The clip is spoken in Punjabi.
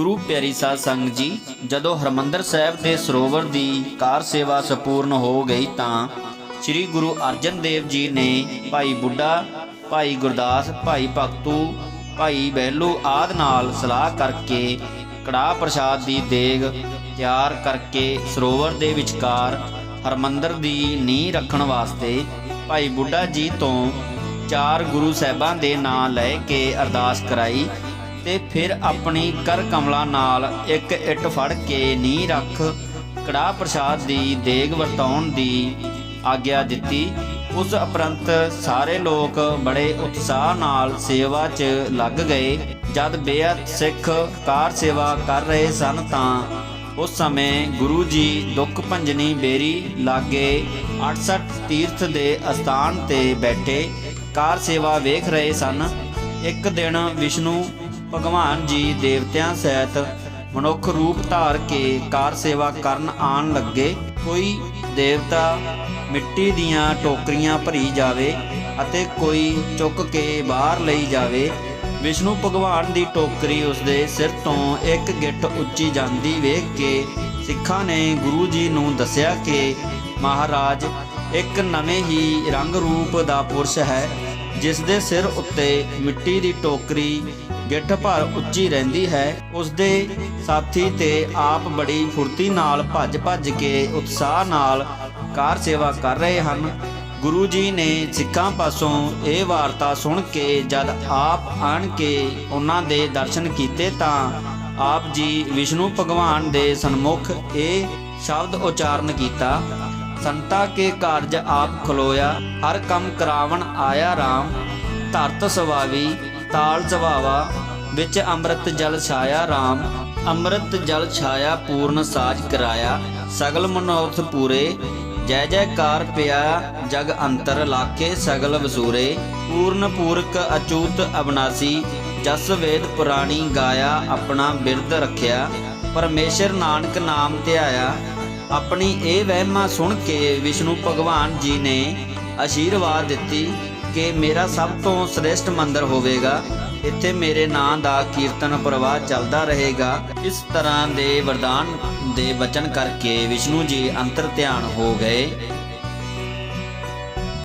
ਗੁਰੂ ਪਿਆਰੀ ਸਾਧ ਸੰਗਤ ਜੀ, ਜਦੋਂ ਹਰਮੰਦਰ ਸਾਹਿਬ ਦੇ ਸਰੋਵਰ ਦੀ ਕਾਰ ਸੇਵਾ ਸੰਪੂਰਨ ਹੋ ਗਈ ਤਾਂ ਸ੍ਰੀ ਗੁਰੂ ਅਰਜਨ ਦੇਵ ਜੀ ਨੇ ਭਾਈ ਬੁੱਢਾ, ਭਾਈ ਗੁਰਦਾਸ, ਭਾਈ ਭਗਤੂ, ਭਾਈ ਬਹਿਲੂ ਆਦ ਨਾਲ ਸਲਾਹ ਕਰਕੇ ਕੜਾਹ ਪ੍ਰਸ਼ਾਦ ਦੀ ਦੇਗ ਤਿਆਰ ਕਰਕੇ ਸਰੋਵਰ ਦੇ ਵਿਚਕਾਰ ਹਰਮੰਦਰ ਦੀ ਨੀਂਹ ਰੱਖਣ ਵਾਸਤੇ ਭਾਈ ਬੁੱਢਾ ਜੀ ਤੋਂ ਚਾਰ ਗੁਰੂ ਸਾਹਿਬਾਂ ਦੇ ਨਾਂ ਲੈ ਕੇ ਅਰਦਾਸ ਕਰਾਈ। ਤੇ ਫਿਰ ਆਪਣੀ ਕਰ ਕਮਲਾ ਨਾਲ ਇੱਕ ਇੱਟ ਫੜ ਕੇ ਨੀਂਹ ਰੱਖ ਕੜਾਹ ਪ੍ਰਸ਼ਾਦ ਦੀ ਦੇਗ ਵਰਤਾਉਣ ਦੀ ਆਗਿਆ ਦਿੱਤੀ। ਉਸ ਉਪਰੰਤ ਸਾਰੇ ਲੋਕ ਬੜੇ ਉਤਸ਼ਾਹ ਨਾਲ ਸੇਵਾ 'ਚ ਲੱਗ ਗਏ। ਜਦ ਬੇਅਤ ਸਿੱਖ ਕਾਰ ਸੇਵਾ ਕਰ ਰਹੇ ਸਨ ਤਾਂ ਉਸ ਸਮੇਂ ਗੁਰੂ ਜੀ ਦੁੱਖ ਭੰਜਨੀ ਬੇਰੀ ਲਾਗੇ 68 ਤੀਰਥ ਦੇ ਅਸਥਾਨ ਤੇ ਬੈਠੇ। ਕਾਰ ਸੇਵਾ ਵੇਖ ਰਹੇ ਸਨ। ਇੱਕ ਦਿਨ ਵਿਸ਼ਨੂੰ ਭਗਵਾਨ ਜੀ ਦੇਵਤਿਆਂ ਸਹਿਤ ਮਨੁੱਖ ਰੂਪ ਧਾਰ ਕੇ ਕਾਰ ਸੇਵਾ ਕਰਨ ਆਣ ਲੱਗੇ। ਕੋਈ ਦੇਵਤਾ ਮਿੱਟੀ ਦੀਆਂ ਟੋਕਰੀਆਂ ਭਰੀ ਜਾਵੇ ਅਤੇ ਕੋਈ ਚੁੱਕ ਕੇ ਬਾਹਰ ਲਈ ਜਾਵੇ। ਵਿਸ਼ਨੂੰ ਭਗਵਾਨ ਦੀ ਟੋਕਰੀ ਉਸਦੇ ਸਿਰ ਤੋਂ ਇੱਕ ਗਿੱਟ ਉੱਚੀ ਜਾਂਦੀ ਵੇਖ ਕੇ ਸਿੱਖਾਂ ਨੇ ਗੁਰੂ ਜੀ ਨੂੰ ਦੱਸਿਆ ਕਿ ਮਹਾਰਾਜ, ਇੱਕ ਨਵੇਂ ਹੀ ਰੰਗ ਰੂਪ ਦਾ ਪੁਰਸ਼ ਹੈ ਜਿਸ ਦੇ ਸਿਰ ਉੱਤੇ ਮਿੱਟੀ ਦੀ ਟੋਕਰੀ ਗਿੱਠ ਭਰ ਉੱਚੀ ਰਹਿੰਦੀ ਹੈ। ਉਸਦੇ ਸਾਥੀ ਤੇ ਆਪ ਬੜੀ ਫੁਰਤੀ ਨਾਲ ਭੱਜ ਭੱਜ ਕੇ ਉਤਸ਼ਾਹ ਨਾਲ ਕਾਰ ਸੇਵਾ ਕਰ ਰਹੇ ਹਨ। ਗੁਰੂ ਜੀ ਨੇ ਸਿੱਖਾਂ ਪਾਸੋਂ ਇਹ ਵਾਰਤਾ ਸੁਣ ਕੇ ਜਦ ਆਪ ਆਣ ਕੇ ਉਹਨਾਂ ਦੇ ਦਰਸ਼ਨ ਕੀਤੇ ਤਾਂ ਆਪ ਜੀ ਵਿਸ਼ਨੂੰ ਭਗਵਾਨ ਦੇ ਸਨਮੁਖ ਇਹ ਸ਼ਬਦ ਉਚਾਰਨ ਕੀਤਾ, ਸੰਤਾ ਕੇ ਕਾਰਜ ਆਪ ਖਲੋਇਆ, ਹਰ ਕੰਮ ਕਰਾਵਣ ਆਇਆ RAM ਧਰਤ ਸਵਾਵੀ ਤਾਲ ਸਵਾਵਾ ਵਿੱਚ ਅੰਮ੍ਰਿਤ ਜਲ ਛਾਇਆ RAM ਅੰਮ੍ਰਿਤ ਜਲ ਛਾਇਆ ਪੂਰਨ ਸਾਜ ਕਰਾਇਆ, ਸਗਲ ਮਨੋਰਥ ਪੂਰੇ, ਜੈ ਜੈਕਾਰ ਪਿਆ ਜਗ ਅੰਤਰ ਲਾਕੇ ਸਗਲ ਵਸੂਰੇ, ਪੂਰਨ ਪੂਰਕ ਅਚੂਤ ਅਬਨਾਸੀ, ਜਸ ਵੇਦ ਪੁਰਾਣੀ ਗਾਇਆ ਆਪਣਾ ਬਿਰਦ ਰੱਖਿਆ, ਪਰਮੇਸ਼ਰ ਨਾਨਕ ਨਾਮ ਧਿਆਇਆ, ਆਪਣੀ ਇਹ ਵਹਿਮਾ ਸੁਣ ਕੇ ਵਿਸ਼ਨੂੰ ਭਗਵਾਨ ਜੀ ਨੇ ਆਸ਼ੀਰਵਾਦ ਦਿੱਤੀ ਕਿ ਮੇਰਾ ਸਭ ਤੋਂ ਸ੍ਰੇਸ਼ਟ ਮੰਦਿਰ ਹੋਵੇਗਾ। ਇੱਥੇ ਮੇਰੇ ਨਾਂ ਦਾ ਕੀਰਤਨ ਪ੍ਰਵਾਹ ਚੱਲਦਾ ਰਹੇਗਾ। ਇਸ ਤਰ੍ਹਾਂ ਦੇ ਵਰਦਾਨ ਦੇ ਬਚਨ ਕਰਕੇ ਵਿਸ਼ਨੂੰ ਜੀ ਅੰਤਰ ਧਿਆਨ ਹੋ ਗਏ।